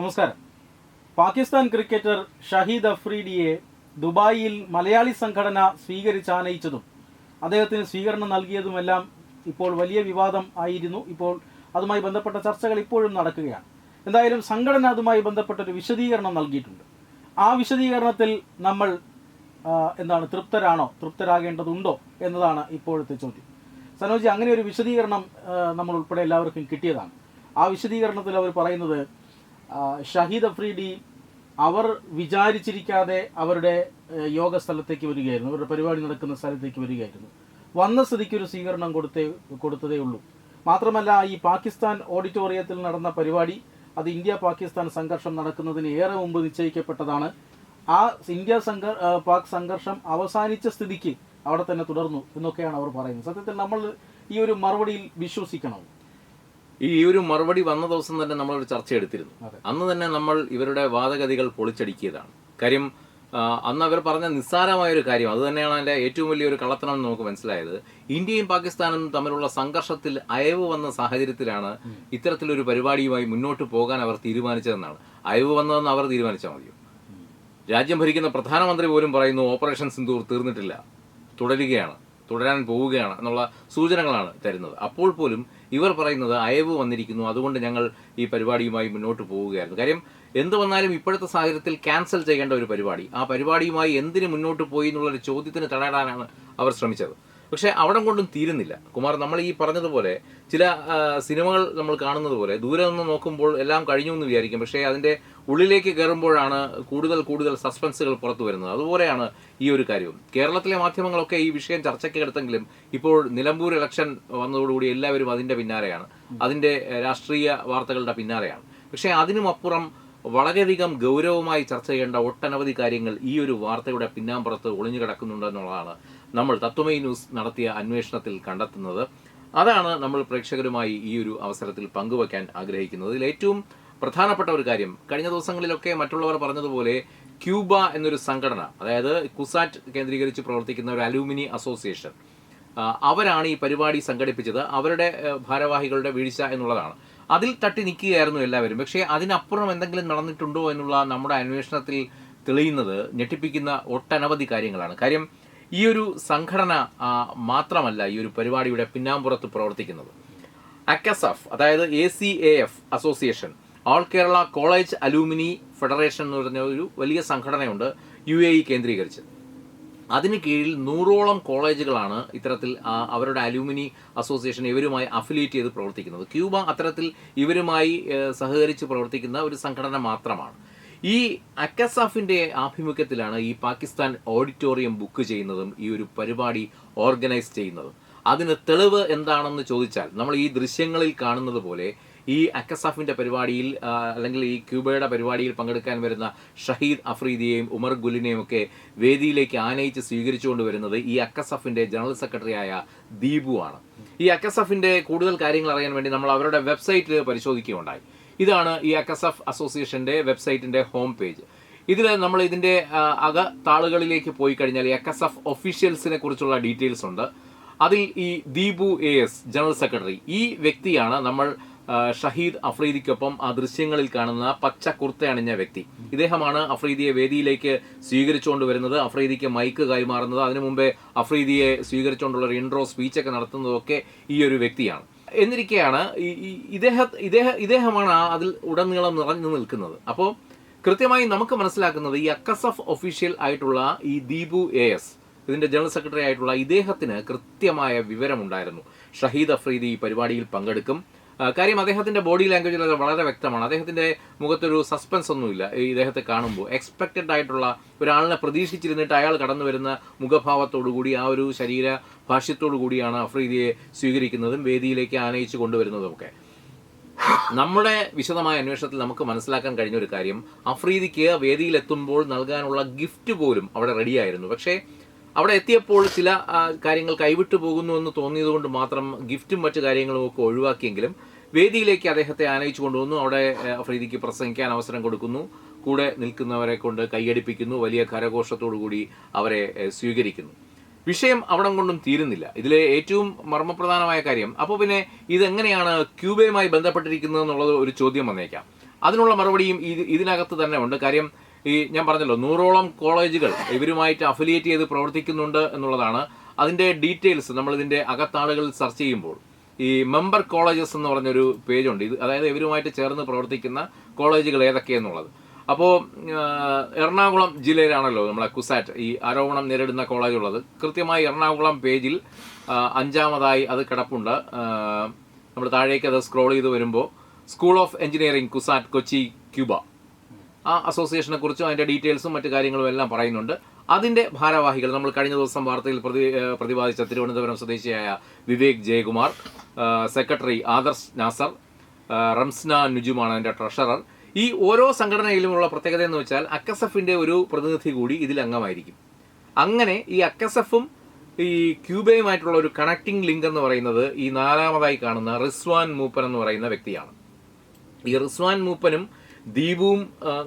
നമസ്കാരം. പാകിസ്ഥാൻ ക്രിക്കറ്റർ ഷഹീദ് അഫ്രീഡിയെ ദുബായിൽ മലയാളി സംഘടന സ്വീകരിച്ചാനയിച്ചതും അദ്ദേഹത്തിന് സ്വീകരണം നൽകിയതുമെല്ലാം ഇപ്പോൾ വലിയ വിവാദം ആയിരുന്നു. ഇപ്പോൾ അതുമായി ബന്ധപ്പെട്ട ചർച്ചകൾ ഇപ്പോഴും നടക്കുകയാണ്. എന്തായാലും സംഘടന അതുമായി ബന്ധപ്പെട്ട ഒരു വിശദീകരണം നൽകിയിട്ടുണ്ട്. ആ വിശദീകരണത്തിൽ നമ്മൾ എന്താണ് തൃപ്തരാണോ തൃപ്തരാകേണ്ടതുണ്ടോ എന്നതാണ് ഇപ്പോഴത്തെ ചോദ്യം. സനോജി അങ്ങനെ ഒരു വിശദീകരണം നമ്മൾ ഉൾപ്പെടെ എല്ലാവർക്കും കിട്ടിയതാണ്. ആ വിശദീകരണത്തിൽ അവർ പറയുന്നത് ഷഹീദ് അഫ്രീദി അവർ വിചാരിച്ചിരിക്കാതെ അവരുടെ യോഗ സ്ഥലത്തേക്ക് വരികയായിരുന്നു. അവരുടെ പരിപാടി നടക്കുന്ന സ്ഥലത്തേക്ക് വരികയായിരുന്നു. വന്ന സ്ഥിതിക്ക് ഒരു സ്വീകരണം കൊടുത്തേ കൊടുത്തതേ ഉള്ളൂ. മാത്രമല്ല ഈ പാകിസ്ഥാൻ ഓഡിറ്റോറിയത്തിൽ നടന്ന പരിപാടി അത് ഇന്ത്യ പാകിസ്ഥാൻ സംഘർഷം നടക്കുന്നതിന് ഏറെ മുമ്പ് നിശ്ചയിക്കപ്പെട്ടതാണ്. ആ ഇന്ത്യ സംഘ പാക് സംഘർഷം അവസാനിച്ച സ്ഥിതിക്ക് അവിടെ തന്നെ തുടർന്നു എന്നൊക്കെയാണ് അവർ പറയുന്നത്. സത്യത്തിൽ നമ്മൾ ഈ ഒരു മറുപടിയിൽ വിശ്വസിക്കണം. ഈ ഒരു മറുപടി വന്ന ദിവസം തന്നെ നമ്മൾ ഒരു ചർച്ച എടുത്തിരുന്നു അന്ന് തന്നെ നമ്മൾ ഇവരുടെ വാദഗതികൾ പൊളിച്ചടിക്കിയതാണ്. കാര്യം അന്ന് അവർ പറഞ്ഞ നിസ്സാരമായ ഒരു കാര്യം അത് തന്നെയാണ് അതിന്റെ ഏറ്റവും വലിയൊരു കള്ളത്തനം എന്ന് നമുക്ക് മനസ്സിലായത്. ഇന്ത്യയും പാകിസ്ഥാനും തമ്മിലുള്ള സംഘർഷത്തിൽ അയവ് വന്ന സാഹചര്യത്തിലാണ് ഇത്തരത്തിലൊരു പരിപാടിയുമായി മുന്നോട്ട് പോകാൻ അവർ തീരുമാനിച്ചതെന്നാണ്. അയവ് വന്നതെന്ന് അവർ തീരുമാനിച്ചാൽ മതിയോ? രാജ്യം ഭരിക്കുന്ന പ്രധാനമന്ത്രി പോലും പറയുന്നു ഓപ്പറേഷൻ സിന്ദൂർ തീർന്നിട്ടില്ല. തുടരുകയാണ്. തുടരാൻ പോവുകയാണ് എന്നുള്ള സൂചനകളാണ് തരുന്നത്. അപ്പോൾ പോലും ഇവർ പറയുന്നത് അയവ് വന്നിരിക്കുന്നു. അതുകൊണ്ട് ഞങ്ങൾ ഈ പരിപാടിയുമായി മുന്നോട്ട് പോവുകയായിരുന്നു. കാര്യം എന്ത് വന്നാലും ഇപ്പോഴത്തെ സാഹചര്യത്തിൽ ക്യാൻസൽ ചെയ്യേണ്ട ഒരു പരിപാടി. ആ പരിപാടിയുമായി എന്തിനു മുന്നോട്ട് പോയി എന്നുള്ളൊരു ചോദ്യത്തിന് തടയിടാനാണ് അവർ ശ്രമിച്ചത്. പക്ഷേ അവിടം കൊണ്ടും തീരുന്നില്ല. കുമാർ നമ്മൾ ഈ പറഞ്ഞതുപോലെ ചില സിനിമകൾ നമ്മൾ കാണുന്നത് പോലെ ദൂരെ നിന്ന് നോക്കുമ്പോൾ എല്ലാം കഴിഞ്ഞു എന്ന് വിചാരിക്കും. പക്ഷേ അതിന്റെ ഉള്ളിലേക്ക് കയറുമ്പോഴാണ് കൂടുതൽ കൂടുതൽ സസ്പെൻസുകൾ പുറത്തു വരുന്നത്. അതുപോലെയാണ് ഈ ഒരു കാര്യവും. കേരളത്തിലെ മാധ്യമങ്ങളൊക്കെ ഈ വിഷയം ചർച്ചയ്ക്ക് എടുത്തെങ്കിലും ഇപ്പോൾ നിലമ്പൂർ ഇലക്ഷൻ വന്നതോടുകൂടി എല്ലാവരും അതിന്റെ പിന്നാലെയാണ്. അതിന്റെ രാഷ്ട്രീയ വാർത്തകളുടെ പിന്നാലെയാണ്. പക്ഷേ അതിനുമപ്പുറം വളരെയധികം ഗൗരവമായി ചർച്ച ചെയ്യേണ്ട ഒട്ടനവധി കാര്യങ്ങൾ ഈ ഒരു വാർത്തയുടെ പിന്നാമ്പുറത്ത് ഒളിഞ്ഞു കിടക്കുന്നുണ്ടെന്നുള്ളതാണ് നമ്മൾ തത്വമൈ ന്യൂസ് നടത്തിയ അന്വേഷണത്തിൽ കണ്ടെത്തുന്നത്. അതാണ് നമ്മൾ പ്രേക്ഷകരുമായി ഈ ഒരു അവസരത്തിൽ പങ്കുവയ്ക്കാൻ ആഗ്രഹിക്കുന്നത്. ഇതിൽ ഏറ്റവും പ്രധാനപ്പെട്ട ഒരു കാര്യം. കഴിഞ്ഞ ദിവസങ്ങളിലൊക്കെ മറ്റുള്ളവർ പറഞ്ഞതുപോലെ ക്യൂബ എന്നൊരു സംഘടന അതായത് കുസാറ്റ് കേന്ദ്രീകരിച്ച് പ്രവർത്തിക്കുന്ന ഒരു അലൂമിനി അസോസിയേഷൻ അവരാണ് ഈ പരിപാടി സംഘടിപ്പിച്ചത്. അവരുടെ ഭാരവാഹികളുടെ വീഴ്ച എന്നുള്ളതാണ്. അതിൽ തട്ടി നിൽക്കുകയായിരുന്നു എല്ലാവരും. പക്ഷേ അതിനപ്പുറം എന്തെങ്കിലും നടന്നിട്ടുണ്ടോ എന്നുള്ള നമ്മുടെ അന്വേഷണത്തിൽ തെളിയുന്നത് ഞെട്ടിപ്പിക്കുന്ന ഒട്ടനവധി കാര്യങ്ങളാണ്. കാര്യം ഈ ഒരു സംഘടന മാത്രമല്ല ഈ ഒരു പരിപാടിയുടെ പിന്നാമ്പുറത്ത് പ്രവർത്തിക്കുന്നത്. അക്കസഫ് അതായത് A C A F association all Kerala college alumni federation എന്ന് പറഞ്ഞ ഒരു വലിയ സംഘടനയുണ്ട് യു എ ഇ കേന്ദ്രീകരിച്ച്. അതിന് കീഴിൽ നൂറോളം കോളേജുകളാണ് ഇത്തരത്തിൽ അവരുടെ അലൂമിനി അസോസിയേഷൻ ഇവരുമായി അഫിലിയേറ്റ് ചെയ്ത് പ്രവർത്തിക്കുന്നത്. ക്യൂബ അത്തരത്തിൽ ഇവരുമായി സഹകരിച്ച് പ്രവർത്തിക്കുന്ന ഒരു സംഘടന മാത്രമാണ്. ഈ അക്കസാഫിന്റെ ആഭിമുഖ്യത്തിലാണ് ഈ പാകിസ്ഥാൻ ഓഡിറ്റോറിയം ബുക്ക് ചെയ്യുന്നതും ഈ ഒരു പരിപാടി ഓർഗനൈസ് ചെയ്യുന്നതും. അതിന് തെളിവ് എന്താണെന്ന് ചോദിച്ചാൽ നമ്മൾ ഈ ദൃശ്യങ്ങളിൽ കാണുന്നത് പോലെ ഈ അക്കസാഫിന്റെ പരിപാടിയിൽ അല്ലെങ്കിൽ ഈ ക്യൂബയുടെ പരിപാടിയിൽ പങ്കെടുക്കാൻ വരുന്ന ഷഹീദ് അഫ്രീദിയെയും ഉമർ ഗുലിനെയും ഒക്കെ വേദിയിലേക്ക് ആനയിച്ച് സ്വീകരിച്ചുകൊണ്ട് വരുന്നത് ഈ അക്കസഫിന്റെ ജനറൽ സെക്രട്ടറി ആയ ദീപു ആണ്. ഈ അക്കസഫിന്റെ കൂടുതൽ കാര്യങ്ങൾ അറിയാൻ വേണ്ടി നമ്മൾ അവരുടെ വെബ്സൈറ്റ് പരിശോധിക്കുകയുണ്ടായി. ഇതാണ് ഈ അക്കസഫ് അസോസിയേഷന്റെ വെബ്സൈറ്റിന്റെ ഹോം പേജ്. ഇതിൽ നമ്മൾ ഇതിന്റെ അക താളുകളിലേക്ക് പോയി കഴിഞ്ഞാൽ ഈ അക്കസഫ് ഒഫീഷ്യൽസിനെ കുറിച്ചുള്ള ഡീറ്റെയിൽസ് ഉണ്ട്. അതിൽ ഈ Deepu A S general secretary. ഈ വ്യക്തിയാണ് നമ്മൾ ഷഹീദ് അഫ്രീദിക്കൊപ്പം ആ ദൃശ്യങ്ങളിൽ കാണുന്ന പച്ച കുർത്ത അണിഞ്ഞ വ്യക്തി. ഇദ്ദേഹമാണ് അഫ്രീദിയെ വേദിയിലേക്ക് സ്വീകരിച്ചുകൊണ്ട് വരുന്നത്. അഫ്രീദിക്ക് മൈക്ക് കൈമാറുന്നത്. അതിനു മുമ്പേ അഫ്രീദിയെ സ്വീകരിച്ചുകൊണ്ടുള്ള ഒരു ഇൻട്രോ സ്പീച്ചൊക്കെ നടത്തുന്നതൊക്കെ ഈ ഒരു വ്യക്തിയാണ്. എന്നിരിക്കെയാണ് ഇദ്ദേഹ ഇദ്ദേഹ ഇദ്ദേഹമാണ് ആ അതിൽ ഉടനീളം നിറഞ്ഞു നിൽക്കുന്നത്. അപ്പോൾ കൃത്യമായി നമുക്ക് മനസ്സിലാക്കുന്നത് ഈ അക്കസഫ് ഒഫീഷ്യൽ ആയിട്ടുള്ള ഈ ദീപു എ എസ് ഇതിന്റെ ജനറൽ സെക്രട്ടറി ആയിട്ടുള്ള ഇദ്ദേഹത്തിന് കൃത്യമായ വിവരമുണ്ടായിരുന്നു. ഷഹീദ് അഫ്രീദി ഈ പരിപാടിയിൽ പങ്കെടുക്കും. കാര്യം അദ്ദേഹത്തിന്റെ ബോഡി ലാംഗ്വേജിൽ അത് വളരെ വ്യക്തമാണ്. അദ്ദേഹത്തിന്റെ മുഖത്തൊരു സസ്പെൻസ് ഒന്നുമില്ല ഈ ഇദ്ദേഹത്തെ കാണുമ്പോൾ. എക്സ്പെക്റ്റഡ് ആയിട്ടുള്ള ഒരാളിനെ പ്രതീക്ഷിച്ചിരുന്നിട്ട് അയാൾ കടന്നു വരുന്ന മുഖഭാവത്തോടു കൂടി ആ ഒരു ശരീര ഭാഷ്യത്തോടു കൂടിയാണ് അഫ്രീദിയെ സ്വീകരിക്കുന്നതും വേദിയിലേക്ക് ആനയിച്ചു കൊണ്ടുവരുന്നതും ഒക്കെ നമ്മുടെ വിശദമായ അന്വേഷണത്തിൽ നമുക്ക് മനസ്സിലാക്കാൻ കഴിഞ്ഞ ഒരു കാര്യം. അഫ്രീദിക്ക് വേദിയിലെത്തുമ്പോൾ നൽകാനുള്ള ഗിഫ്റ്റ് പോലും അവിടെ റെഡിയായിരുന്നു. പക്ഷേ അവിടെ എത്തിയപ്പോൾ ചില കാര്യങ്ങൾ കൈവിട്ടു പോകുന്നു എന്ന് തോന്നിയതുകൊണ്ട് മാത്രം ഗിഫ്റ്റും മറ്റു കാര്യങ്ങളും ഒക്കെ ഒഴിവാക്കിയെങ്കിലും വേദിയിലേക്ക് അദ്ദേഹത്തെ ആനയിച്ചു കൊണ്ടുവന്നു. അവിടെ അഫ്രീദിക്ക് പ്രസംഗിക്കാൻ അവസരം കൊടുക്കുന്നു. കൂടെ നിൽക്കുന്നവരെ കൊണ്ട് കൈയടിപ്പിക്കുന്നു. വലിയ കരഘോഷത്തോടു കൂടി അവരെ സ്വീകരിക്കുന്നു. വിഷയം അവിടം കൊണ്ടും തീരുന്നില്ല. ഇതിലെ ഏറ്റവും മർമ്മപ്രധാനമായ കാര്യം അപ്പോൾ പിന്നെ ഇതെങ്ങനെയാണ് ക്യൂബയുമായി ബന്ധപ്പെട്ടിരിക്കുന്നത് എന്നുള്ളത് ഒരു ചോദ്യം വന്നേക്കാം. അതിനുള്ള മറുപടിയും ഇത് ഇതിനകത്ത് തന്നെ ഉണ്ട്. കാര്യം ഈ ഞാൻ പറഞ്ഞല്ലോ നൂറോളം കോളേജുകൾ ഇവരുമായിട്ട് അഫിലിയേറ്റ് ചെയ്ത് പ്രവർത്തിക്കുന്നുണ്ട് എന്നുള്ളതാണ്. അതിന്റെ ഡീറ്റെയിൽസ് നമ്മൾ ഇതിന്റെ അകത്താളുകൾ സെർച്ച് ചെയ്യുമ്പോൾ ഈ മെമ്പർ കോളേജസ് എന്ന് പറഞ്ഞൊരു പേജുണ്ട് ഇത് അതായത് ഇവരുമായിട്ട് ചേർന്ന് പ്രവർത്തിക്കുന്ന കോളേജുകൾ ഏതൊക്കെയെന്നുള്ളത്. അപ്പോൾ എറണാകുളം ജില്ലയിലാണല്ലോ നമ്മളെ കുസാറ്റ് ഈ ആരോപണം നേരിടുന്ന കോളേജ് ഉള്ളത് കൃത്യമായി എറണാകുളം പേജിൽ അഞ്ചാമതായി അത് കിടപ്പുണ്ട്. നമ്മൾ താഴേക്ക് അത് സ്ക്രോൾ ചെയ്ത് വരുമ്പോൾ school of engineering CUSAT Kochi Cuba. ആ അസോസിയേഷനെ കുറിച്ചും അതിന്റെ ഡീറ്റെയിൽസും മറ്റു കാര്യങ്ങളും എല്ലാം പറയുന്നുണ്ട്. അതിന്റെ ഭാരവാഹികൾ നമ്മൾ കഴിഞ്ഞ ദിവസം വാർത്തയിൽ പ്രതി പ്രതിപാദിച്ച തിരുവനന്തപുരം സ്വദേശിയായ വിവേക് ജയകുമാർ സെക്രട്ടറി ആദർശ് നാസർ റംസ്ന നുജുമാണ് അതിന്റെ ട്രഷറർ. ഈ ഓരോ സംഘടനയിലുമുള്ള പ്രത്യേകത എന്ന് വെച്ചാൽ അക്കസഫിന്റെ ഒരു പ്രതിനിധി കൂടി ഇതിൽ അംഗമായിരിക്കും. അങ്ങനെ ഈ അക്കസഫും ഈ ക്യൂബയുമായിട്ടുള്ള ഒരു കണക്ടിംഗ് ലിങ്ക് എന്ന് പറയുന്നത് ഈ നാലാമതായി കാണുന്ന റിസ്വാൻ മൂപ്പൻ എന്ന് പറയുന്ന വ്യക്തിയാണ്. ഈ റിസ്വാൻ മൂപ്പനും ദീപുവും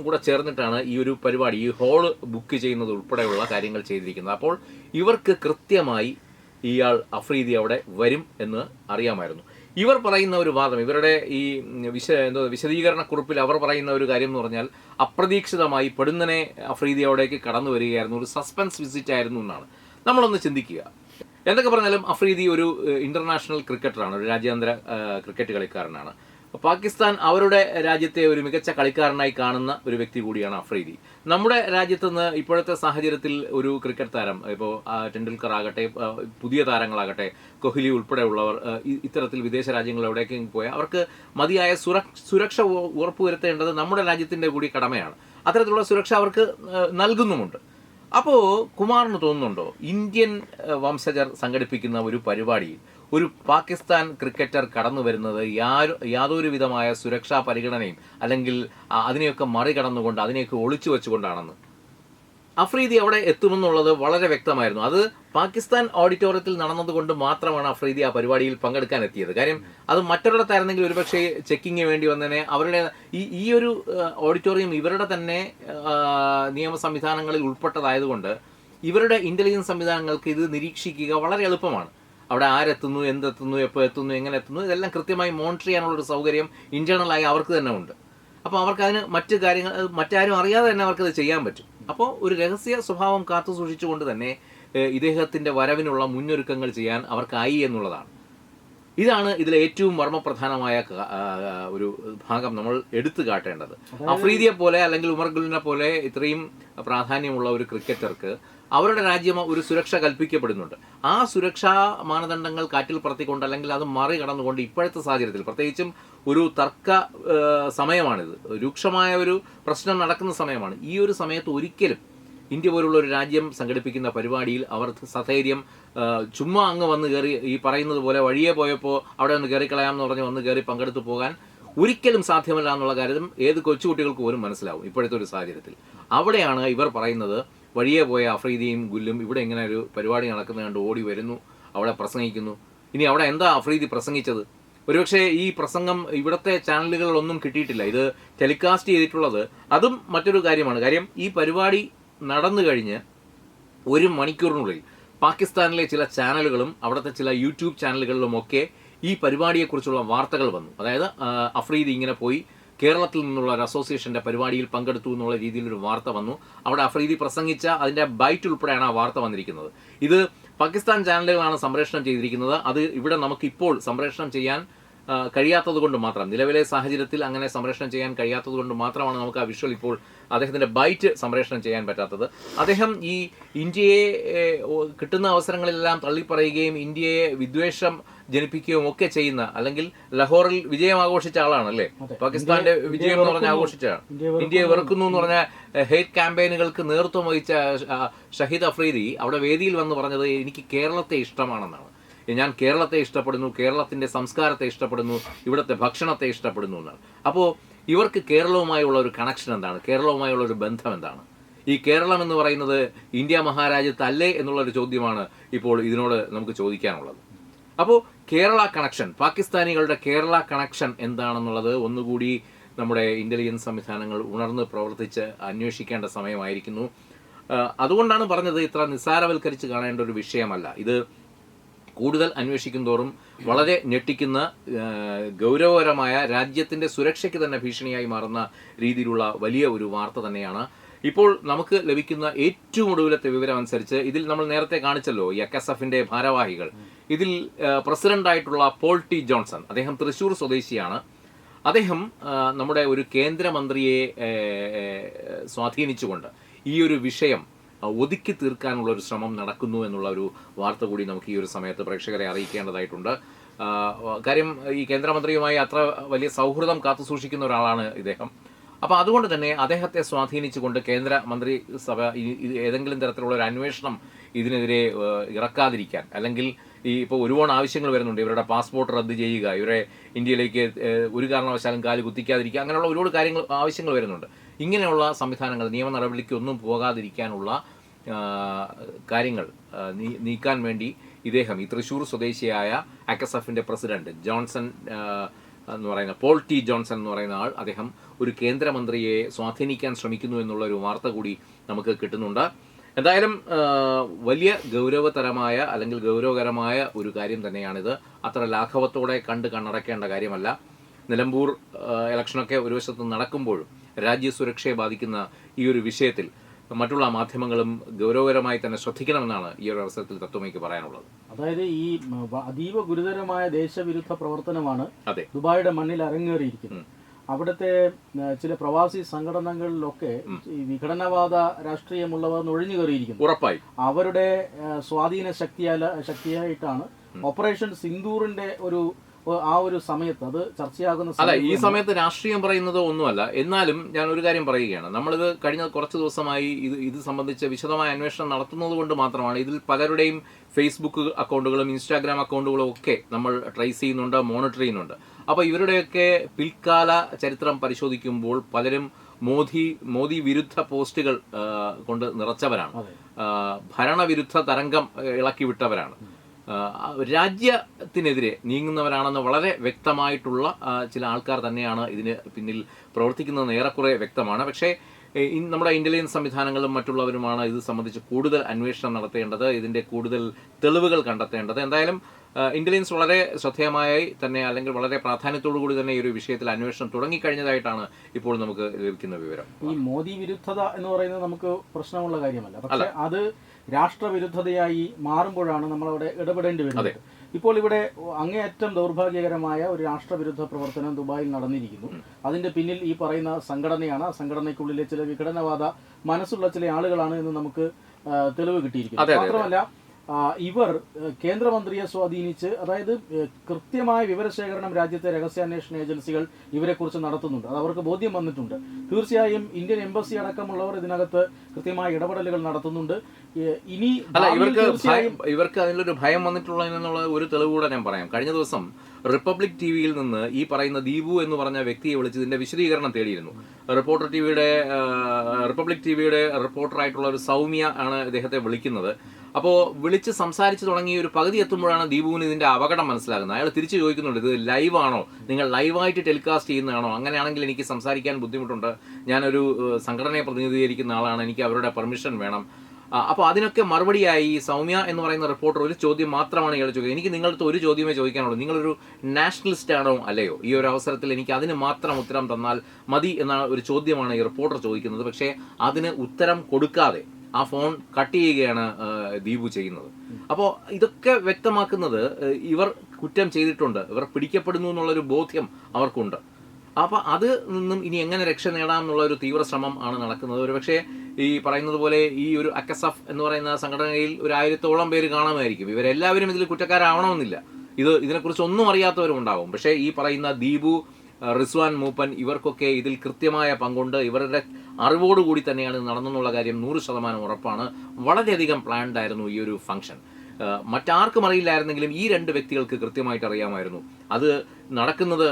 കൂടെ ചേർന്നിട്ടാണ് ഈ ഒരു പരിപാടി ഈ ഹോൾ ബുക്ക് ചെയ്യുന്നത് ഉൾപ്പെടെയുള്ള കാര്യങ്ങൾ ചെയ്തിരിക്കുന്നത്. അപ്പോൾ ഇവർക്ക് കൃത്യമായി ഇയാൾ അഫ്രീദി അവിടെ വരും എന്ന് അറിയാമായിരുന്നു. ഇവർ പറയുന്ന ഒരു വാദം ഇവരുടെ ഈ വിശ എന്തോ വിശദീകരണ കുറിപ്പിൽ അവർ പറയുന്ന ഒരു കാര്യം എന്ന് പറഞ്ഞാൽ അപ്രതീക്ഷിതമായി പെടുന്നനെ അഫ്രീദി അവിടേക്ക് കടന്നു വരികയായിരുന്നു ഒരു സസ്പെൻസ് വിസിറ്റ് ആയിരുന്നു എന്നാണ്. നമ്മളൊന്ന് ചിന്തിക്കുക. എന്തൊക്കെ പറഞ്ഞാലും അഫ്രീദി ഒരു ഇന്റർനാഷണൽ ക്രിക്കറ്ററാണ് ഒരു രാജ്യാന്തര ക്രിക്കറ്റ് കളിക്കാരനാണ്. പാകിസ്ഥാൻ അവരുടെ രാജ്യത്തെ ഒരു മികച്ച കളിക്കാരനായി കാണുന്ന ഒരു വ്യക്തി കൂടിയാണ് അഫ്രീദി. നമ്മുടെ രാജ്യത്ത് നിന്ന് ഇപ്പോഴത്തെ സാഹചര്യത്തിൽ ഒരു ക്രിക്കറ്റ് താരം ഇപ്പോൾ ടെണ്ടുൽക്കർ ആകട്ടെ പുതിയ താരങ്ങളാകട്ടെ കോഹ്ലി ഉൾപ്പെടെയുള്ളവർ ഇത്തരത്തിൽ വിദേശ രാജ്യങ്ങൾ എവിടേക്കെങ്കിലും പോയാൽ അവർക്ക് മതിയായ സുരക്ഷ ഉറപ്പുവരുത്തേണ്ടത് നമ്മുടെ രാജ്യത്തിന്റെ കൂടി കടമയാണ്. അത്തരത്തിലുള്ള സുരക്ഷ അവർക്ക് നൽകുന്നുമുണ്ട്. അപ്പോ കുമാറിന് തോന്നുന്നുണ്ടോ? ഇന്ത്യൻ വംശജർ സംഘടിപ്പിക്കുന്ന ഒരു പരിപാടിയിൽ ഒരു പാകിസ്ഥാൻ ക്രിക്കറ്റർ കടന്നു വരുന്നത് യാതൊ യാതൊരു വിധമായ സുരക്ഷാ പരിഗണനയും അല്ലെങ്കിൽ അതിനെയൊക്കെ മറികടന്നുകൊണ്ട് അതിനെയൊക്കെ ഒളിച്ചു വെച്ചുകൊണ്ടാണെന്ന്. അഫ്രീദി അവിടെ എത്തുമെന്നുള്ളത് വളരെ വ്യക്തമായിരുന്നു. അത് പാകിസ്ഥാൻ ഓഡിറ്റോറിയത്തിൽ നടന്നതുകൊണ്ട് മാത്രമാണ് അഫ്രീദി ആ പരിപാടിയിൽ പങ്കെടുക്കാൻ എത്തിയത് കാര്യം അത് മറ്റൊരിടത്തായിരുന്നെങ്കിൽ ഒരുപക്ഷെ ചെക്കിങ്ങിന് വേണ്ടി വന്നതിനെ അവരുടെ ഈ ഈ ഒരു ഓഡിറ്റോറിയം ഇവരുടെ തന്നെ നിയമ സംവിധാനങ്ങളിൽ ഉൾപ്പെട്ടതായതുകൊണ്ട് ഇവരുടെ ഇന്റലിജൻസ് സംവിധാനങ്ങൾക്ക് ഇത് നിരീക്ഷിക്കുക വളരെ എളുപ്പമാണ്. അവിടെ ആരെത്തുന്നു എന്തെത്തുന്നു എപ്പോൾ എത്തുന്നു എങ്ങനെ എത്തുന്നു ഇതെല്ലാം കൃത്യമായി മോണിറ്റർ ചെയ്യാനുള്ളൊരു സൗകര്യം ഇന്റേണലായി അവർക്ക് തന്നെ ഉണ്ട്. അപ്പോൾ അവർക്ക് അതിന് മറ്റു കാര്യങ്ങൾ മറ്റാരും അറിയാതെ തന്നെ അവർക്കത് ചെയ്യാൻ പറ്റും. അപ്പോൾ ഒരു രഹസ്യ സ്വഭാവം കാത്തു സൂക്ഷിച്ചുകൊണ്ട് തന്നെ ഇദ്ദേഹത്തിന്റെ വരവിനുള്ള മുന്നൊരുക്കങ്ങൾ ചെയ്യാൻ അവർക്കായി എന്നുള്ളതാണ്. ഇതാണ് ഇതിലെ ഏറ്റവും മർമ്മപ്രധാനമായ ഒരു ഭാഗം നമ്മൾ എടുത്തു കാട്ടേണ്ടത്. അഫ്രീദിയെ പോലെ അല്ലെങ്കിൽ ഉമർ ഗുലിനെ പോലെ ഇത്രയും പ്രാധാന്യമുള്ള ഒരു ക്രിക്കറ്റർക്ക് അവരുടെ രാജ്യം ഒരു സുരക്ഷ കൽപ്പിക്കപ്പെടുന്നുണ്ട്. ആ സുരക്ഷാ മാനദണ്ഡങ്ങൾ കാറ്റിൽ പറത്തിക്കൊണ്ട് അല്ലെങ്കിൽ അത് മറികടന്നുകൊണ്ട് ഇപ്പോഴത്തെ സാഹചര്യത്തിൽ പ്രത്യേകിച്ചും ഒരു തർക്ക സമയമാണിത്. രൂക്ഷമായ ഒരു പ്രശ്നം നടക്കുന്ന സമയമാണ്. ഈ ഒരു സമയത്ത് ഒരിക്കലും ഇന്ത്യ പോലുള്ള ഒരു രാജ്യം സംഘടിപ്പിക്കുന്ന പരിപാടിയിൽ അവർ സധൈര്യം ചുമ്മാ അങ്ങ് വന്ന് കയറി ഈ പറയുന്നത് പോലെ വഴിയെ പോയപ്പോൾ അവിടെ ഒന്ന് കയറി കളയാമെന്ന് പറഞ്ഞ് വന്ന് കയറി പങ്കെടുത്ത് പോകാൻ ഒരിക്കലും സാധ്യമല്ല എന്നുള്ള കാര്യം ഏത് കൊച്ചുകുട്ടികൾക്ക് പോലും മനസ്സിലാവും ഇപ്പോഴത്തെ ഒരു സാഹചര്യത്തിൽ. അവിടെയാണ് ഇവർ പറയുന്നത് വഴിയെ പോയ അഫ്രീദിയും ഗുല്ലും ഇവിടെ ഇങ്ങനെ ഒരു പരിപാടി നടക്കുന്നത് കണ്ട് ഓടി വരുന്നു അവിടെ പ്രസംഗിക്കുന്നു. ഇനി അവിടെ എന്താ അഫ്രീദി പ്രസംഗിച്ചത്? ഒരുപക്ഷെ ഈ പ്രസംഗം ഇവിടുത്തെ ചാനലുകളിലൊന്നും കിട്ടിയിട്ടില്ല. ഇത് ടെലികാസ്റ്റ് ചെയ്തിട്ടുള്ളത്. അതും മറ്റൊരു കാര്യമാണ്. കാര്യം ഈ പരിപാടി നടന്നു കഴിഞ്ഞ് ഒരു മണിക്കൂറിനുള്ളിൽ പാകിസ്ഥാനിലെ ചില ചാനലുകളും അവിടുത്തെ ചില യൂട്യൂബ് ചാനലുകളിലും ഒക്കെ ഈ പരിപാടിയെക്കുറിച്ചുള്ള വാർത്തകൾ വന്നു. അതായത് അഫ്രീദ് ഇങ്ങനെ പോയി കേരളത്തിൽ നിന്നുള്ള ഒരു അസോസിയേഷന്റെ പരിപാടിയിൽ പങ്കെടുത്തു എന്നുള്ള രീതിയിൽ ഒരു വാർത്ത വന്നു. അവിടെ അഫ്രീദി പ്രസംഗിച്ച അതിന്റെ ബൈറ്റ് ഉൾപ്പെടെയാണ് ആ വാർത്ത വന്നിരിക്കുന്നത്. ഇത് പാകിസ്ഥാൻ ചാനലുകളാണ് സംപ്രേഷണം ചെയ്തിരിക്കുന്നത്. അത് ഇവിടെ നമുക്ക് ഇപ്പോൾ സംപ്രേഷണം ചെയ്യാൻ കഴിയാത്തത് കൊണ്ട് മാത്രം നിലവിലെ സാഹചര്യത്തിൽ അങ്ങനെ സംപ്രേഷണം ചെയ്യാൻ കഴിയാത്തത് കൊണ്ട് മാത്രമാണ് നമുക്ക് ആ വിഷ്വൽ ഇപ്പോൾ അദ്ദേഹത്തിന്റെ ബൈറ്റ് സംപ്രേഷണം ചെയ്യാൻ പറ്റാത്തത്. അദ്ദേഹം ഈ ഇന്ത്യയെ കിട്ടുന്ന അവസരങ്ങളിലെല്ലാം തള്ളിപ്പറയുകയും ഇന്ത്യയെ വിദ്വേഷം ജനിപ്പിക്കുകയും ഒക്കെ ചെയ്യുന്ന അല്ലെങ്കിൽ ലഹോറിൽ വിജയം ആഘോഷിച്ച ആളാണ് അല്ലേ. പാകിസ്ഥാന്റെ വിജയം എന്ന് പറഞ്ഞ ആഘോഷിച്ചാണ് ഇന്ത്യയെ ഇന്ത്യയെ വെറുക്കുന്നു എന്ന് പറഞ്ഞ ഹെയ്റ്റ് ക്യാമ്പയിനുകൾക്ക് നേതൃത്വം വഹിച്ച ഷഹീദ് അഫ്രീദി അവിടെ വേദിയിൽ വന്ന് പറഞ്ഞത് എനിക്ക് കേരളത്തെ ഇഷ്ടമാണെന്നാണ്. ഞാൻ കേരളത്തെ ഇഷ്ടപ്പെടുന്നു കേരളത്തിന്റെ സംസ്കാരത്തെ ഇഷ്ടപ്പെടുന്നു ഇവിടുത്തെ ഭക്ഷണത്തെ ഇഷ്ടപ്പെടുന്നു എന്നാണ്. അപ്പോൾ ഇവർക്ക് കേരളവുമായുള്ള ഒരു കണക്ഷൻ എന്താണ്? കേരളവുമായുള്ള ഒരു ബന്ധം എന്താണ്? ഈ കേരളം എന്ന് പറയുന്നത് ഇന്ത്യ മഹാരാജ്യത്തല്ലേ എന്നുള്ള ഒരു ചോദ്യമാണ് ഇപ്പോൾ ഇതിനോട് നമുക്ക് ചോദിക്കാനുള്ളത്. അപ്പോൾ കേരള കണക്ഷൻ പാകിസ്ഥാനികളുടെ കേരള കണക്ഷൻ എന്താണെന്നുള്ളത് ഒന്നുകൂടി നമ്മുടെ ഇന്റലിജൻസ് സംവിധാനങ്ങൾ ഉണർന്ന് പ്രവർത്തിച്ച് അന്വേഷിക്കേണ്ട സമയമായിരിക്കുന്നു. അതുകൊണ്ടാണ് പറഞ്ഞത് ഇത്ര നിസ്സാരവൽക്കരിച്ച് കാണേണ്ട ഒരു വിഷയമല്ല. ഇത് കൂടുതൽ അന്വേഷിക്കും തോറും വളരെ ഞെട്ടിക്കുന്ന ഗൗരവകരമായ രാജ്യത്തിന്റെ സുരക്ഷയ്ക്ക് തന്നെ ഭീഷണിയായി മാറുന്ന രീതിയിലുള്ള വലിയ ഒരു വാർത്ത തന്നെയാണ്. ഇപ്പോൾ നമുക്ക് ലഭിക്കുന്ന ഏറ്റവും ഒടുവിലത്തെ വിവരം അനുസരിച്ച് ഇതിൽ നമ്മൾ നേരത്തെ കാണിച്ചല്ലോ ഈ എസ് എഫിന്റെ ഭാരവാഹികൾ. ഇതിൽ പ്രസിഡന്റായിട്ടുള്ള പോൾ ടി ജോൺസൺ അദ്ദേഹം തൃശൂർ സ്വദേശിയാണ്. അദ്ദേഹം നമ്മുടെ ഒരു കേന്ദ്രമന്ത്രിയെ സ്വാധീനിച്ചുകൊണ്ട് ഈ ഒരു വിഷയം ഒതുക്കി തീർക്കാനുള്ള ഒരു ശ്രമം നടക്കുന്നു എന്നുള്ള ഒരു വാർത്ത കൂടി നമുക്ക് ഈ ഒരു സമയത്ത് പ്രേക്ഷകരെ അറിയിക്കേണ്ടതായിട്ടുണ്ട്. കാര്യം ഈ കേന്ദ്രമന്ത്രിയുമായി അത്ര വലിയ സൗഹൃദം കാത്തു സൂക്ഷിക്കുന്ന ഒരാളാണ് ഇദ്ദേഹം. അപ്പോൾ അതുകൊണ്ട് തന്നെ അദ്ദേഹത്തെ സ്വാധീനിച്ചുകൊണ്ട് കേന്ദ്ര മന്ത്രിസഭ ഏതെങ്കിലും തരത്തിലുള്ള ഒരു അന്വേഷണം ഇതിനെതിരെ ഇറക്കാതിരിക്കാൻ അല്ലെങ്കിൽ ഈ ഇപ്പോൾ ഒരുപാട് ആവശ്യങ്ങൾ വരുന്നുണ്ട്. ഇവരുടെ പാസ്പോർട്ട് റദ്ദ് ചെയ്യുക ഇവരെ ഇന്ത്യയിലേക്ക് ഒരു കാരണവശാലും കാൽ കുത്തിക്കാതിരിക്കുക അങ്ങനെയുള്ള ഒരുപാട് കാര്യങ്ങൾ ആവശ്യങ്ങൾ വരുന്നുണ്ട്. ഇങ്ങനെയുള്ള സംവിധാനങ്ങൾ നിയമ നടപടിക്കൊന്നും പോകാതിരിക്കാനുള്ള കാര്യങ്ങൾ നീക്കാൻ വേണ്ടി ഇദ്ദേഹം ഈ തൃശൂർ സ്വദേശിയായ അക്കസഫിന്റെ പ്രസിഡന്റ് ജോൺസൺ എന്ന് പറയുന്ന പോൾ ടി ജോൺസൺ എന്ന് പറയുന്ന ആൾ അദ്ദേഹം ഒരു കേന്ദ്രമന്ത്രിയെ സ്വാധീനിക്കാൻ ശ്രമിക്കുന്നു എന്നുള്ള ഒരു വാർത്ത കൂടി നമുക്ക് കിട്ടുന്നുണ്ട്. എന്തായാലും വലിയ ഗൗരവതരമായ അല്ലെങ്കിൽ ഗൗരവകരമായ ഒരു കാര്യം തന്നെയാണിത്. അത്ര ലാഘവത്തോടെ കണ്ട് കണ്ണടക്കേണ്ട കാര്യമല്ല. നിലമ്പൂർ ഇലക്ഷനൊക്കെ ഒരു വശത്ത് നടക്കുമ്പോഴും രാജ്യസുരക്ഷയെ ബാധിക്കുന്ന ഈ ഒരു വിഷയത്തിൽ മറ്റുള്ള മാധ്യമങ്ങളും ഗൗരവകരമായി തന്നെ ശ്രദ്ധിക്കണമെന്നാണ് ഈ ഒരു അവസരത്തിൽ തത്വമയ്ക്ക് പറയാനുള്ളത്. അതായത് ഈ അതീവ ഗുരുതരമായ ദേശവിരുദ്ധ പ്രവർത്തനമാണ് ദുബായിയുടെ മണ്ണിൽ അരങ്ങേറിയിരിക്കുന്നത്. അവിടുത്തെ ചില പ്രവാസി സംഘടനകളിലൊക്കെ ഈ വിഘടനവാദ രാഷ്ട്രീയമുള്ളവർ നുഴഞ്ഞു കയറിയിരിക്കുന്നു. ഉറപ്പായി. അവരുടെ സ്വാധീന ശക്തിയാല ശക്തിയായിട്ടാണ് ഓപ്പറേഷൻ സിന്ദൂറിന്റെ ഒരു ആ ഒരു സമയത്ത് അത് ചർച്ചയാകുന്ന അല്ല സമയത്ത് ഈ സമയത്ത് രാഷ്ട്രീയം പറയുന്നത് ഒന്നുമല്ല. എന്നാലും ഞാൻ ഒരു കാര്യം പറയുകയാണ്. നമ്മളിത് കഴിഞ്ഞ കുറച്ച് ദിവസമായി ഇത് ഇത് സംബന്ധിച്ച് വിശദമായ അന്വേഷണം നടത്തുന്നത് കൊണ്ട് മാത്രമാണ് ഇതിൽ പലരുടെയും ഫേസ്ബുക്ക് അക്കൗണ്ടുകളും ഇൻസ്റ്റാഗ്രാം അക്കൗണ്ടുകളും ഒക്കെ നമ്മൾ ട്രേസ് ചെയ്യുന്നുണ്ട് മോണിറ്റർ ചെയ്യുന്നുണ്ട്. അപ്പോൾ ഇവരുടെയൊക്കെ പിൽക്കാല ചരിത്രം പരിശോധിക്കുമ്പോൾ പലരും മോദി മോദി വിരുദ്ധ പോസ്റ്റുകൾ കൊണ്ട് നിറച്ചവരാണ്. ഭരണവിരുദ്ധ തരംഗം ഇളക്കി വിട്ടവരാണ് രാജ്യത്തിനെതിരെ നീങ്ങുന്നവരാണെന്ന് വളരെ വ്യക്തമായിട്ടുള്ള ചില ആൾക്കാർ തന്നെയാണ് ഇതിന് പിന്നിൽ പ്രവർത്തിക്കുന്നതെന്ന് ഏറെക്കുറെ വ്യക്തമാണ്. പക്ഷേ നമ്മുടെ ഇന്റലിജൻസ് സംവിധാനങ്ങളും മറ്റുള്ളവരുമാണ് ഇത് സംബന്ധിച്ച് കൂടുതൽ അന്വേഷണം നടത്തേണ്ടത് ഇതിന്റെ കൂടുതൽ തെളിവുകൾ കണ്ടെത്തേണ്ടത്. എന്തായാലും ഇന്റലിജൻസ് വളരെ ശ്രദ്ധേയമായി തന്നെ അല്ലെങ്കിൽ വളരെ പ്രാധാന്യത്തോടു കൂടി തന്നെ ഈ ഒരു വിഷയത്തിൽ അന്വേഷണം തുടങ്ങിക്കഴിഞ്ഞതായിട്ടാണ് ഇപ്പോൾ നമുക്ക് ലഭിക്കുന്ന വിവരം. ഈ മോദി വിരുദ്ധത എന്ന് പറയുന്നത് നമുക്ക് പ്രശ്നമുള്ള കാര്യമല്ല. പക്ഷേ അത് രാഷ്ട്രവിരുദ്ധതയായി മാറുമ്പോഴാണ് നമ്മൾ അവിടെ ഇടപെടേണ്ടി വരുന്നത്. ഇപ്പോൾ ഇവിടെ അങ്ങേയറ്റം ദൗർഭാഗ്യകരമായ ഒരു രാഷ്ട്രവിരുദ്ധ പ്രവർത്തനം ദുബായിൽ നടന്നിരിക്കുന്നു. അതിന്റെ പിന്നിൽ ഈ പറയുന്ന സംഘടനയാണ്. ആ സംഘടനയ്ക്കുള്ളിലെ ചില വിഘടനവാദ മനസ്സുള്ള ചില ആളുകളാണ് എന്ന് നമുക്ക് തെളിവ് കിട്ടിയിരിക്കുന്നു. മാത്രമല്ല ഇവർ കേന്ദ്രമന്ത്രിയെ സ്വാധീനിച്ച് അതായത് കൃത്യമായ വിവരശേഖരണം രാജ്യത്തെ രഹസ്യാന്വേഷണ ഏജൻസികൾ ഇവരെക്കുറിച്ച് നടത്തുന്നുണ്ട്. അത് അവർക്ക് ബോധ്യം വന്നിട്ടുണ്ട്. തീർച്ചയായും ഇന്ത്യൻ എംബസി അടക്കമുള്ളവർ ഇതിനകത്ത് കൃത്യമായ ഇടപെടലുകൾ നടത്തുന്നുണ്ട്. ഇനി അല്ല ഇവർക്ക് ഇവർക്ക് അതിലൊരു ഭയം വന്നിട്ടുള്ളതിനുള്ള ഒരു തെളിവ് കൂടെ ഞാൻ പറയാം. കഴിഞ്ഞ ദിവസം റിപ്പബ്ലിക് ടി വിയിൽ നിന്ന് ഈ പറയുന്ന ദീപു എന്ന് പറഞ്ഞ വ്യക്തിയെ വിളിച്ച് ഇതിന്റെ വിശദീകരണം തേടിയിരുന്നു. റിപ്പോർട്ടർ ടി വിയുടെ റിപ്പബ്ലിക് ടി വിയുടെ റിപ്പോർട്ടറായിട്ടുള്ള ഒരു സൗമ്യ ആണ് ഇദ്ദേഹത്തെ വിളിക്കുന്നത്. അപ്പോൾ വിളിച്ച് സംസാരിച്ച് തുടങ്ങി ഒരു പകുതി എത്തുമ്പോഴാണ് ദീപുവിന് ഇതിന്റെ അപകടം മനസ്സിലാകുന്നത്. അയാൾ തിരിച്ചു ചോദിക്കുന്നുണ്ട് ഇത് ലൈവാണോ നിങ്ങൾ ലൈവായിട്ട് ടെലികാസ്റ്റ് ചെയ്യുന്നതാണോ? അങ്ങനെയാണെങ്കിൽ എനിക്ക് സംസാരിക്കാൻ ബുദ്ധിമുട്ടുണ്ട്. ഞാനൊരു സംഘടനയെ പ്രതിനിധീകരിക്കുന്ന ആളാണ്. എനിക്ക് അവരുടെ പെർമിഷൻ വേണം. അപ്പോൾ അതിനൊക്കെ മറുപടിയായി സൗമ്യ എന്ന് പറയുന്ന റിപ്പോർട്ടർ ഒരു ചോദ്യം മാത്രമാണ് ഇയാൾ ചോദിക്കുന്നത്. എനിക്ക് നിങ്ങളുടെ ഒരു ചോദ്യമേ ചോദിക്കാനുള്ളൂ. നിങ്ങളൊരു നാഷണലിസ്റ്റ് ആണോ അല്ലയോ? ഈ ഒരു അവസരത്തിൽ എനിക്ക് അതിന് മാത്രം ഉത്തരം തന്നാൽ മതി എന്നാണ് ഒരു ചോദ്യമാണ് ഈ റിപ്പോർട്ടർ ചോദിക്കുന്നത്. പക്ഷേ അതിന് ഉത്തരം കൊടുക്കാതെ ആ ഫോൺ കട്ട് ചെയ്യുകയാണ് ദീപു ചെയ്യുന്നത്. അപ്പോൾ ഇതൊക്കെ വ്യക്തമാക്കുന്നത് ഇവർ കുറ്റം ചെയ്തിട്ടുണ്ട്. ഇവർ പിടിക്കപ്പെടുന്നു എന്നുള്ളൊരു ബോധ്യം അവർക്കുണ്ട്. അപ്പൊ അത് നിന്നും ഇനി എങ്ങനെ രക്ഷ നേടാം എന്നുള്ള ഒരു തീവ്ര ശ്രമം ആണ് നടക്കുന്നത്. ഒരു പക്ഷേ ഈ പറയുന്നത് പോലെ ഈ ഒരു അക്കസഫ് എന്ന് പറയുന്ന സംഘടനയിൽ ഒരു ആയിരത്തോളം പേര് കാണാമായിരിക്കും. ഇവരെല്ലാവരും ഇതിൽ കുറ്റക്കാരാവണമെന്നില്ല. ഇത് ഇതിനെക്കുറിച്ച് ഒന്നും അറിയാത്തവരും ഉണ്ടാവും പക്ഷേ ഈ പറയുന്ന ദീപു റിസ്വാൻ മൂപ്പൻ ഇവർക്കൊക്കെ ഇതിൽ കൃത്യമായ പങ്കുണ്ട്. ഇവരുടെ അറിവോടുകൂടി തന്നെയാണ് നടന്നെന്നുള്ള കാര്യം നൂറ് ശതമാനം ഉറപ്പാണ്. വളരെയധികം പ്ലാൻഡ് ആയിരുന്നു ഈ ഒരു ഫംഗ്ഷൻ മറ്റാർക്കും അറിയില്ലായിരുന്നെങ്കിലും ഈ രണ്ട് വ്യക്തികൾക്ക് കൃത്യമായിട്ട് അറിയാമായിരുന്നു. അത് നടക്കുന്നത്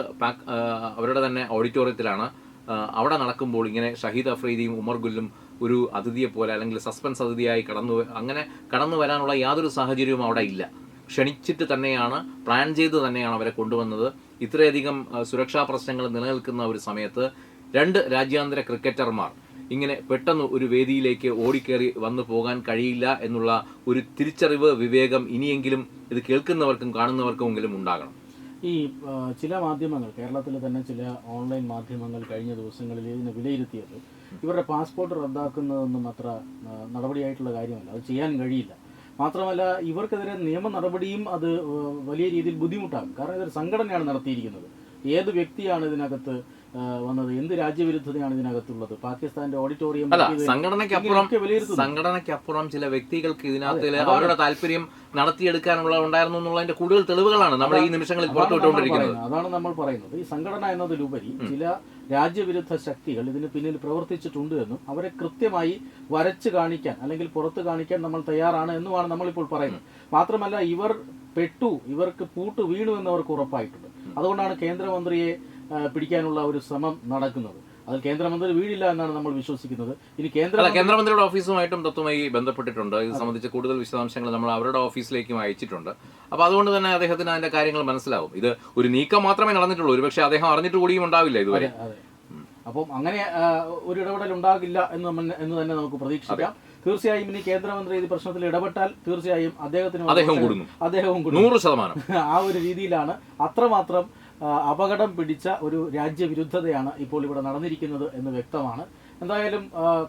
അവരുടെ തന്നെ ഓഡിറ്റോറിയത്തിലാണ് അവിടെ നടക്കുമ്പോൾ ഇങ്ങനെ ഷഹീദ് അഫ്രീദിയും ഉമർ ഗുല്ലും ഒരു അതിഥിയെ പോലെ അല്ലെങ്കിൽ സസ്പെൻസ് അതിഥിയായി കടന്നു അങ്ങനെ കടന്നു വരാനുള്ള യാതൊരു സാഹചര്യവും അവിടെ ഇല്ല. ക്ഷണിച്ചിട്ട് തന്നെയാണ് പ്ലാൻ ചെയ്ത് തന്നെയാണ് അവരെ കൊണ്ടുവന്നത്. ഇത്രയധികം സുരക്ഷാ പ്രശ്നങ്ങൾ നിലനിൽക്കുന്ന ഒരു സമയത്ത് രണ്ട് രാജ്യാന്തര ക്രിക്കറ്റർമാർ ഇങ്ങനെ പെട്ടെന്ന് ഒരു വേദിയിലേക്ക് ഓടിക്കേറി വന്നു പോകാൻ കഴിയില്ല എന്നുള്ള ഒരു തിരിച്ചറിവ് വിവേകം ഇനിയെങ്കിലും ഇത് കേൾക്കുന്നവർക്കും കാണുന്നവർക്കുമെങ്കിലും ഉണ്ടാകണം. ഈ ചില മാധ്യമങ്ങൾ കേരളത്തിലെ തന്നെ ചില ഓൺലൈൻ മാധ്യമങ്ങൾ കഴിഞ്ഞ ദിവസങ്ങളിൽ ഇതിനെ വിലയിരുത്തിയത് ഇവരുടെ പാസ്പോർട്ട് റദ്ദാക്കുന്നതൊന്നും അത്ര നടപടിയായിട്ടുള്ള കാര്യമല്ല. അത് ചെയ്യാൻ കഴിയില്ല. മാത്രമല്ല ഇവർക്കെതിരെ നിയമ നടപടിയും അത് വലിയ രീതിയിൽ ബുദ്ധിമുട്ടാകും കാരണം ഇതൊരു സംഘടനയാണ് നടത്തിയിരിക്കുന്നത്. ഏത് വ്യക്തിയാണ് ഇതിനകത്ത് വന്നത്. എന്ത് രാജ്യവിരുദ്ധതയാണ് ഇതിനകത്തുള്ളത്? പാകിസ്ഥാന്റെ ഓഡിറ്റോറിയം അല്ല സംഘടനയ്ക്കപ്പുറം സംഘടനയ്ക്കപ്പുറം ചില വ്യക്തികൾക്ക് ഇതിനകത്ത് അവരുടെ താല്പര്യം നടത്തിയെടുക്കാനുള്ള ഉണ്ടായിരുന്നു എന്നുള്ളതിന്റെ കൂടുതൽ തെളിവുകളാണ് നമ്മൾ ഈ നിമിഷങ്ങളിൽ അതാണ് പുറത്തുവിട്ടുകൊണ്ടിരിക്കുന്നത്. നമ്മൾ പറയുന്നത്. അതാണ് നമ്മൾ പറയുന്നത്. ഈ സംഘടന എന്നതിലുപരി ചില രാജ്യവിരുദ്ധ ശക്തികൾ ഇതിന് പിന്നിൽ പ്രവർത്തിച്ചിട്ടുണ്ട് എന്നും അവരെ കൃത്യമായി വരച്ച് കാണിക്കാൻ അല്ലെങ്കിൽ പുറത്ത് കാണിക്കാൻ നമ്മൾ തയ്യാറാണ് എന്നുമാണ് നമ്മളിപ്പോൾ പറയുന്നത്. മാത്രമല്ല ഇവർ പെട്ടു ഇവർക്ക് പൂട്ട് വീണു എന്നവർക്ക് ഉറപ്പായിട്ടുണ്ട്. അതുകൊണ്ടാണ് കേന്ദ്രമന്ത്രിയെ പിടിക്കാനുള്ള ഒരു ശ്രമം നടക്കുന്നത്. അതിൽ കേന്ദ്രമന്ത്രി വീടില്ല എന്നാണ് നമ്മൾ വിശ്വസിക്കുന്നത്. ഇനി കേന്ദ്ര കേന്ദ്രമന്ത്രിയുടെ ഓഫീസുമായിട്ടും തത്വമായി ബന്ധപ്പെട്ടിട്ടുണ്ട്. ഇത് സംബന്ധിച്ച് കൂടുതൽ വിശദാംശങ്ങൾ നമ്മൾ അവരുടെ ഓഫീസിലേക്കും അയച്ചിട്ടുണ്ട്. അപ്പോൾ അതുകൊണ്ട് തന്നെ അദ്ദേഹത്തിന് അതിന്റെ കാര്യങ്ങൾ മനസ്സിലാവും. ഇത് ഒരു നീക്കം മാത്രമേ നടന്നിട്ടുള്ളൂ. ഒരുപക്ഷെ അദ്ദേഹം അറിഞ്ഞിട്ട് കൂടിയും ഉണ്ടാവില്ല ഇതുവരെ. അപ്പം അങ്ങനെ ഒരു ഇടപെടൽ ഉണ്ടാകില്ല എന്ന് നമ്മൾ- എന്ന് തന്നെ നമുക്ക് പ്രതീക്ഷിക്കാം. തീർച്ചയായും ഇനി കേന്ദ്രമന്ത്രി ഈ പ്രശ്നത്തിൽ ഇടപെട്ടാൽ തീർച്ചയായും അദ്ദേഹത്തിന് അദ്ദേഹവും കൂടുന്നു. നൂറ് ശതമാനം. ആ ഒരു രീതിയിലാണ് അത്രമാത്രം അപകടം പിടിച്ച ഒരു രാജ്യവിരുദ്ധതയാണ് ഇപ്പോൾ ഇവിടെ നടന്നിരിക്കുന്നത് എന്ന് വ്യക്തമാണ്. എന്തായാലും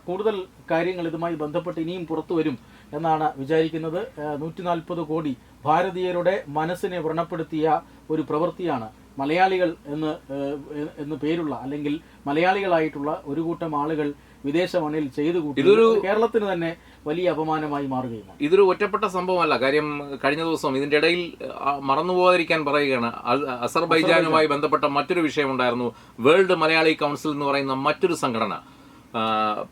കൂടുതൽ കാര്യങ്ങൾ ഇതുമായി ബന്ധപ്പെട്ട് ഇനിയും പുറത്തു വരും എന്നാണ് വിചാരിക്കുന്നത്. നൂറ്റി നാൽപ്പത് കോടി ഭാരതീയരുടെ മനസ്സിനെ വ്രണപ്പെടുത്തിയ ഒരു പ്രവൃത്തിയാണ് മലയാളികൾ എന്ന് എന്ന് പേരുള്ള അല്ലെങ്കിൽ മലയാളികളായിട്ടുള്ള ഒരു കൂട്ടം ആളുകൾ വിദേശ മണ്ണിൽ ചെയ്തു കൂട്ടി. കേരളത്തിന് തന്നെ വലിയ അപമാനമായി മാറുകയുമാണ്. ഇതൊരു ഒറ്റപ്പെട്ട സംഭവമല്ല. കാര്യം കഴിഞ്ഞ ദിവസം ഇതിന്റെ ഇടയിൽ മറന്നുപോകാതിരിക്കാൻ പറയുകയാണ്. അസർബൈജാനുമായി ബന്ധപ്പെട്ട മറ്റൊരു വിഷയമുണ്ടായിരുന്നു. വേൾഡ് മലയാളി കൗൺസിൽ എന്ന് പറയുന്ന മറ്റൊരു സംഘടന.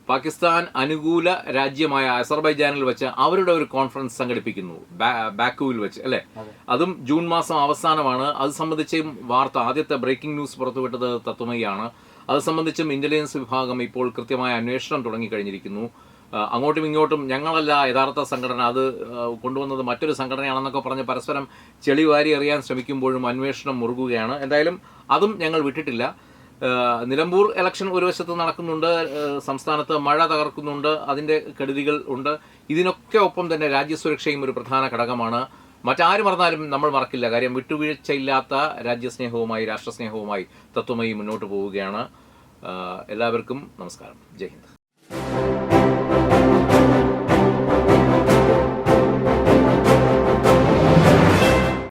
പാകിസ്ഥാൻ അനുകൂല രാജ്യമായ അസർബൈജാനിൽ വെച്ച് അവരുടെ ഒരു കോൺഫറൻസ് സംഘടിപ്പിക്കുന്നു. ബാക്കുവിൽ വെച്ച് അല്ലെ? അതും. ജൂൺ മാസം അവസാനമാണ്. അത് സംബന്ധിച്ചും വാർത്ത ആദ്യത്തെ ബ്രേക്കിംഗ് ന്യൂസ് പുറത്തുവിട്ടത് തത്വമയാണ് അത് സംബന്ധിച്ചും ഇന്റലിജൻസ് വിഭാഗം ഇപ്പോൾ കൃത്യമായ അന്വേഷണം തുടങ്ങിക്കഴിഞ്ഞിരിക്കുന്നു. അങ്ങോട്ടും ഇങ്ങോട്ടും ഞങ്ങളല്ല യഥാർത്ഥ സംഘടന. അത് കൊണ്ടുവന്നത് മറ്റൊരു സംഘടനയാണെന്നൊക്കെ പറഞ്ഞ് പരസ്പരം ചെളി വാരി എറിയാൻ ശ്രമിക്കുമ്പോഴും അന്വേഷണം മുറുകുകയാണ്. എന്തായാലും അതും ഞങ്ങൾ വിട്ടിട്ടില്ല. നിലമ്പൂർ ഇലക്ഷൻ ഒരു വശത്ത് നടക്കുന്നുണ്ട് സംസ്ഥാനത്ത് മഴ തകർക്കുന്നുണ്ട് അതിന്റെ കെടുതികൾ ഉണ്ട്. ഇതിനൊക്കെ ഒപ്പം തന്നെ രാജ്യസുരക്ഷയും ഒരു പ്രധാന ഘടകമാണ്. മറ്റാര് മറന്നാലും നമ്മൾ മറക്കില്ല. കാര്യം വിട്ടുവീഴ്ചയില്ലാത്ത രാജ്യസ്നേഹവുമായി രാഷ്ട്രസ്നേഹവുമായി തത്വമായി മുന്നോട്ട് പോവുകയാണ്. എല്ലാവർക്കും നമസ്കാരം. ജയ് ഹിന്ദ്.